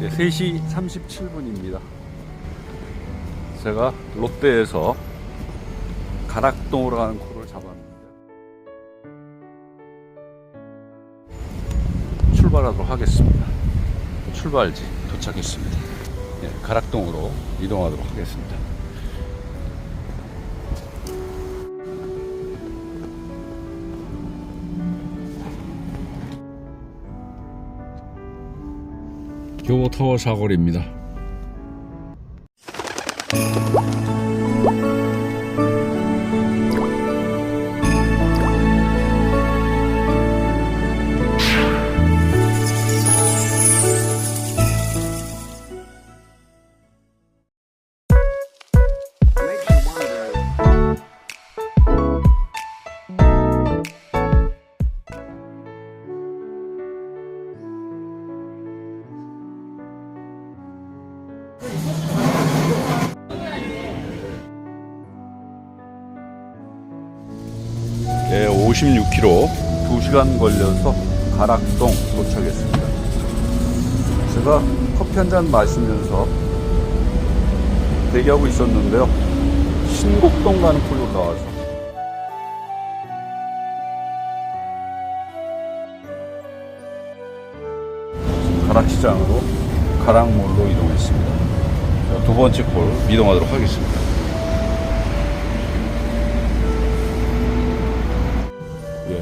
예, 3시 37분입니다. 제가 롯데에서 가락동으로 가는 코를 잡았는데 출발하도록 하겠습니다. 출발지 도착했습니다. 예, 가락동으로 이동하도록 하겠습니다. 교보타워 사거리입니다. 네, 56km 2시간 걸려서 가락동 도착했습니다. 제가 커피 한 잔 마시면서 대기하고 있었는데요. 신곡동 가는 올라와서 지금 가락시장으로 가락몰로 이동했습니다. 자, 두 번째 콜 이동하도록 하겠습니다.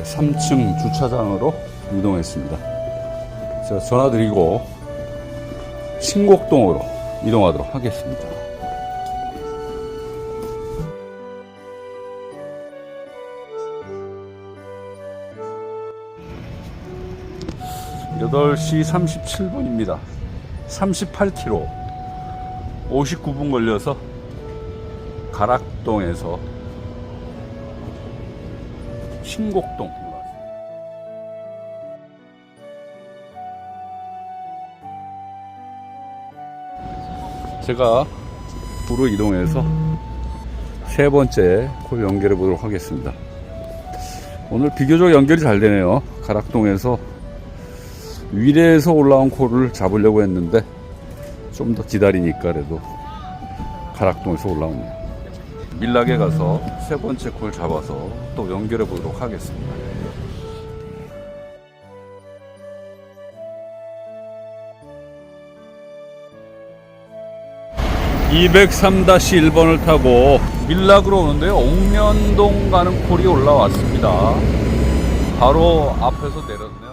3층 주차장으로 이동했습니다. 제가 전화드리고 신곡동으로 이동하도록 하겠습니다. 여덟 시 37분입니다. 38km. 59분 걸려서 가락동에서 신곡동. 제가 도로 이동해서 세 번째 콜 연결해 보도록 하겠습니다. 오늘 비교적 연결이 잘 되네요. 가락동에서 위례에서 올라온 콜을 잡으려고 했는데 좀 더 기다리니까 그래도 가락동에서 올라오네요. 밀락에 가서 세 번째 콜 잡아서 또 연결해 보도록 하겠습니다. (203-1번을) 타고 밀락으로 오는데요. 옥년동 가는 콜이 올라왔습니다. 바로 앞에서 내렸네요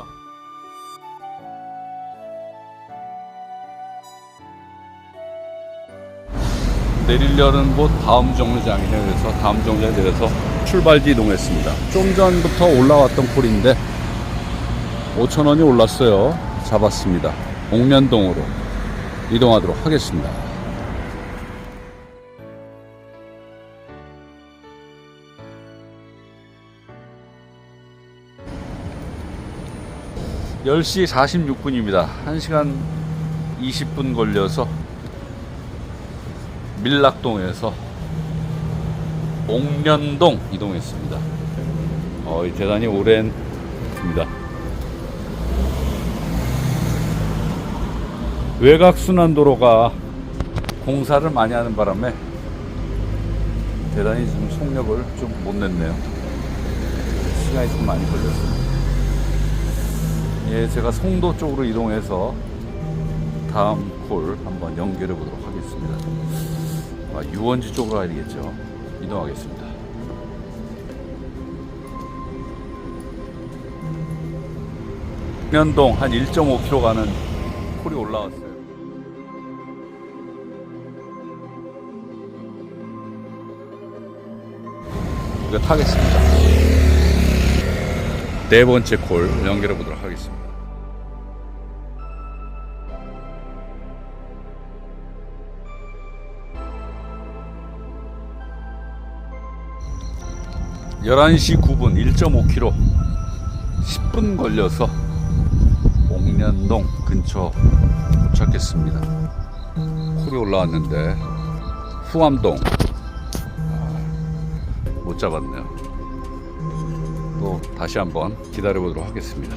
내리려는 곳 다음 정류장이네요. 그래서 다음 정류장에 내려서 출발지 이동했습니다. 좀 전부터 올라왔던 콜인데 5천 원이 올랐어요. 잡았습니다. 옥년동으로 이동하도록 하겠습니다. (10시 46분입니다) (1시간 20분) 걸려서 밀락동에서 옥년동 이동했습니다. 어, 이 대단히 오랜 입니다. 외곽 순환도로가 공사를 많이 하는 바람에 대단히 지금 속력을 좀 못 냈네요. 시간이 좀 많이 걸렸습니다. 예, 제가 송도 쪽으로 이동해서 다음 콜 한번 연결해 보도록 하겠습니다. 아, 유원지 쪽으로 가야 되겠죠. 이동하겠습니다. 면동 한 1.5km 가는 콜이 올라왔어요. 이거 타겠습니다. 네 번째 콜 연결해 보도록 하겠습니다. 11시 9분 1.5km 10분 걸려서 옥년동 근처 도착했습니다. 콜이 올라왔는데 후암동 아, 못 잡았네요. 또 다시 한번 기다려보도록 하겠습니다.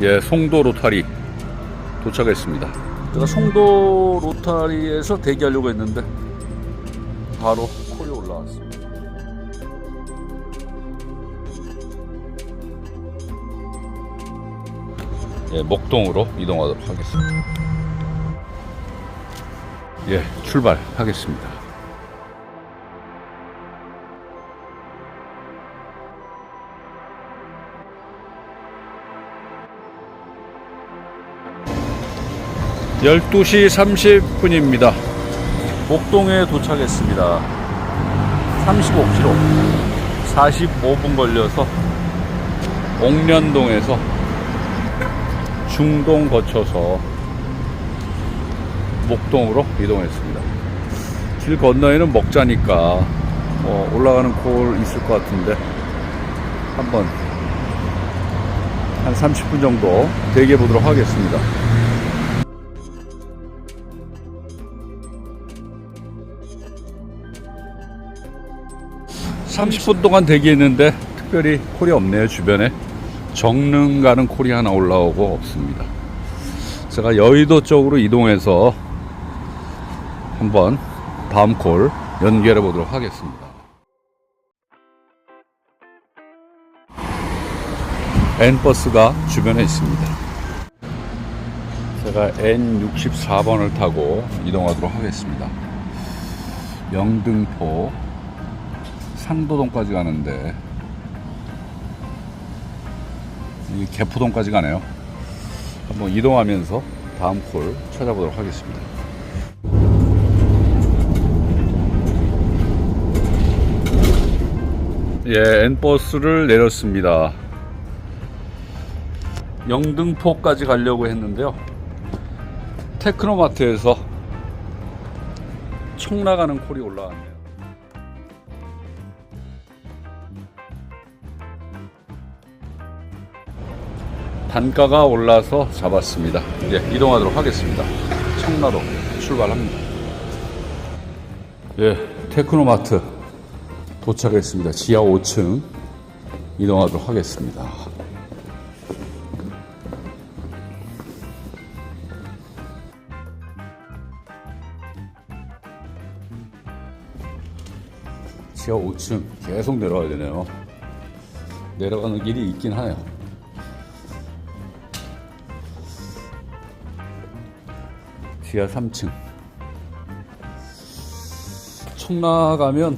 예, 송도 로타리 도착했습니다. 제가 송도 로타리에서 대기하려고 했는데 바로 콜이 올라왔습니다. 예, 목동으로 이동하도록 하겠습니다. 예, 출발하겠습니다. 열두 시 30분입니다. 목동에 도착했습니다. 35km, 45분 걸려서 옥련동에서 중동 거쳐서 목동으로 이동했습니다. 길 건너에는 먹자니까 어, 올라가는 콜 있을 것 같은데 한번 한 30분 정도 대기해 보도록 하겠습니다. (30분) 동안 대기했는데 특별히 콜이 없네요 주변에 정릉 가는 콜이 하나 올라오고 없습니다 제가 여의도 쪽으로 이동해서 한번 다음 콜 연결해 보도록 하겠습니다. N버스가 주변에 있습니다. 제가 N64번을 타고 이동하도록 하겠습니다. 영등포 상도동까지 가는데 이 개포동까지 가네요. 한번 이동하면서 다음 콜 찾아보도록 하겠습니다. 예, N버스를 내렸습니다. 영등포까지 가려고 했는데요. 테크노마트에서 청 나가는 콜이 올라왔네요. 단가가 올라서 잡았습니다. 이제 이동하도록 하겠습니다. 청라로 출발합니다. 예, 테크노마트 도착했습니다. 지하 5층 이동하도록 하겠습니다. 지하 5층 계속 내려가야 되네요. 내려가는 길이 있긴 하네요. 지하 3층. 청라 가면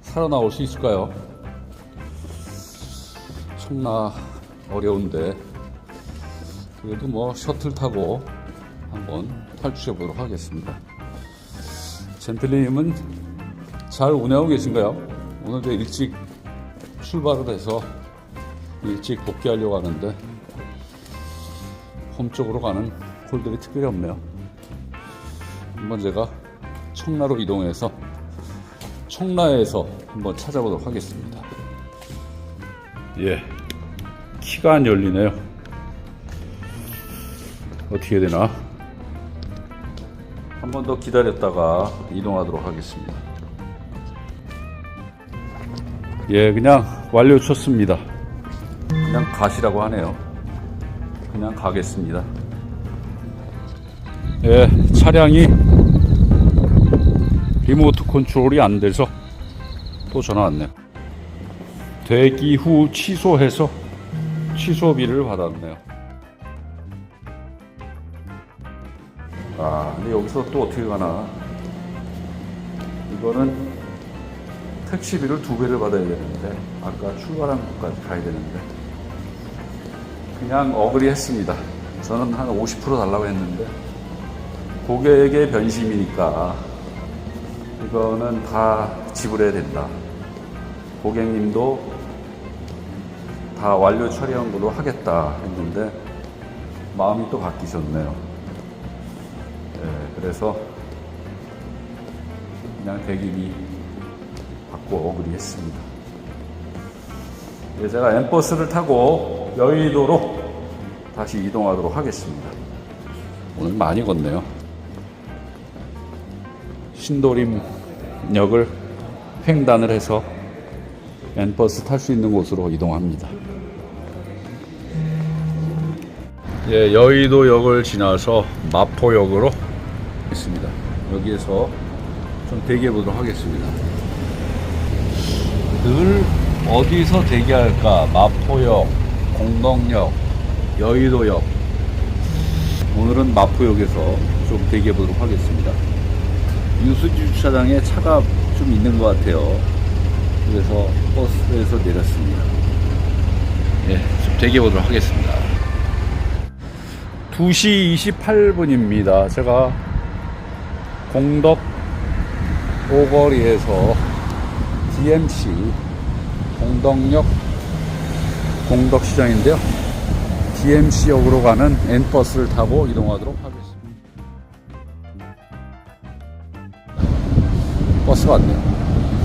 살아나올 수 있을까요? 청라 어려운데 그래도 뭐 셔틀 타고 한번 탈출해 보도록 하겠습니다. 젠틀님은 잘 운행하고 계신가요? 오늘도 일찍 출발을 해서 일찍 복귀하려고 하는데 홈 쪽으로 가는 홀들이 특별히 없네요. 한번 제가 청라로 이동해서 청라에서 한번 찾아보도록 하겠습니다. 예, 키가 안 열리네요. 어떻게 해야 되나? 한 번 더 기다렸다가 이동하도록 하겠습니다. 예, 그냥 완료 쳤습니다. 그냥 가시라고 하네요. 그냥 가겠습니다. 예, 차량이 리모트 컨트롤이 안 돼서 또 전화 왔네요. 대기 후 취소해서 취소비를 받았네요. 아, 근데 여기서 또 어떻게 가나? 이거는 택시비를 두 배를 받아야 되는데 아까 출발한 곳까지 가야 되는데 그냥 어그리 했습니다. 저는 한 50% 달라고 했는데 고객의 변심이니까 이거는 다 지불해야 된다. 고객님도 다 완료 처리한 걸로 하겠다 했는데 마음이 또 바뀌셨네요. 예, 그래서 그냥 대기비 받고 어그리했습니다. 예, 제가 엠버스를 타고 여의도로 다시 이동하도록 하겠습니다. 오늘 많이 걷네요. 신도림역을 횡단을 해서 N버스 탈 수 있는 곳으로 이동합니다. 예, 여의도역을 지나서 마포역으로 있습니다. 여기에서 좀 대기해 보도록 하겠습니다. 늘 어디서 대기할까? 마포역, 공덕역, 여의도역. 오늘은 마포역에서 좀 대기해 보도록 하겠습니다. 유수지 주차장에 차가 좀 있는 것 같아요. 그래서 버스에서 내렸습니다. 예, 좀 대기해 보도록 하겠습니다. 2시 28분입니다. 제가 공덕 오거리에서 DMC 공덕역 공덕시장인데요. DMC역으로 가는 N버스를 타고 이동하도록 하겠습니다. 버스가 왔네요.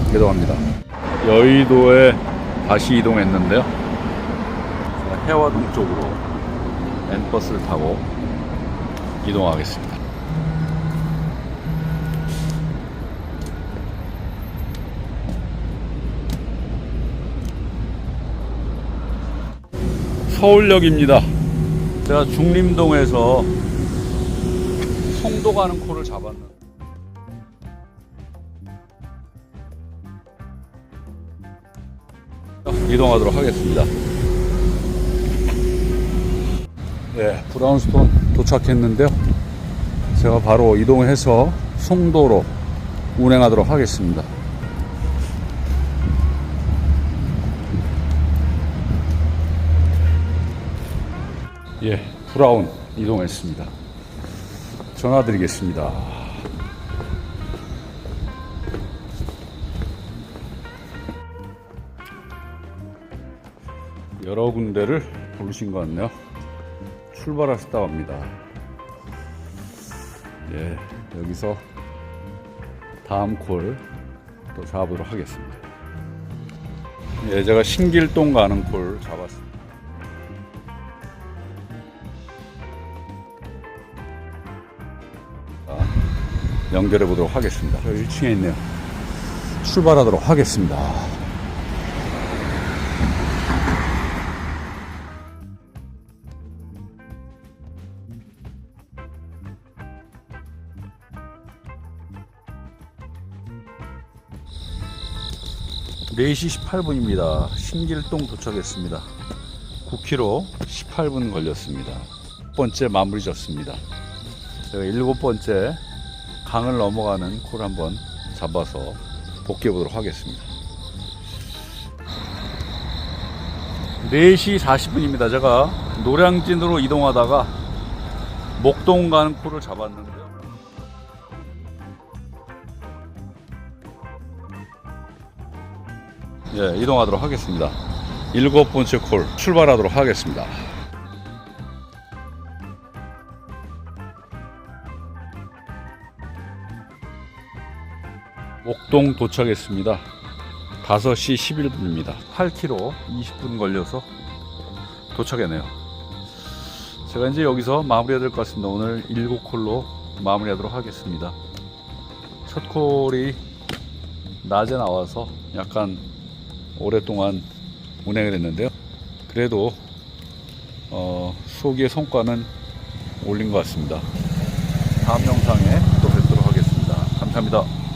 이동합니다. 여의도에 다시 이동했는데요. 해화동 쪽으로 N버스를 타고 이동하겠습니다. 서울역입니다. 제가 중림동에서 송도 가는 코를 잡았는데 이동하도록 하겠습니다. 네, 브라운스톤 도착했는데요. 제가 바로 이동해서 송도로 운행하도록 하겠습니다. 예, 브라운 이동했습니다. 전화 드리겠습니다. 여러 군데를 부르신 것 같네요. 출발하셨다고 합니다. 예, 여기서 다음 콜 또 잡아보도록 하겠습니다. 예, 제가 신길동 가는 콜 잡았습니다. 자, 연결해 보도록 하겠습니다. 저 1층에 있네요. 출발하도록 하겠습니다. 네시 18분입니다. 신길동 도착했습니다. 9km 18분 걸렸습니다. 첫 번째 마무리 졌습니다. 제가 일곱 번째 강을 넘어가는 콜 한번 잡아서 복귀해 보도록 하겠습니다. 4시 40분입니다. 제가 노량진으로 이동하다가 목동 가는 콜을 잡았는데 예, 이동하도록 하겠습니다. 일곱 번째 콜 출발하도록 하겠습니다. 목동 도착했습니다. 5시 11분입니다. 8km 20분 걸려서 도착했네요. 제가 이제 여기서 마무리해야 될 것 같습니다. 오늘 7콜로 마무리하도록 하겠습니다. 첫 콜이 낮에 나와서 약간 오랫동안 운행을 했는데요. 그래도 어, 소기의 성과는 올린 것 같습니다. 다음 영상에 또 뵙도록 하겠습니다. 감사합니다.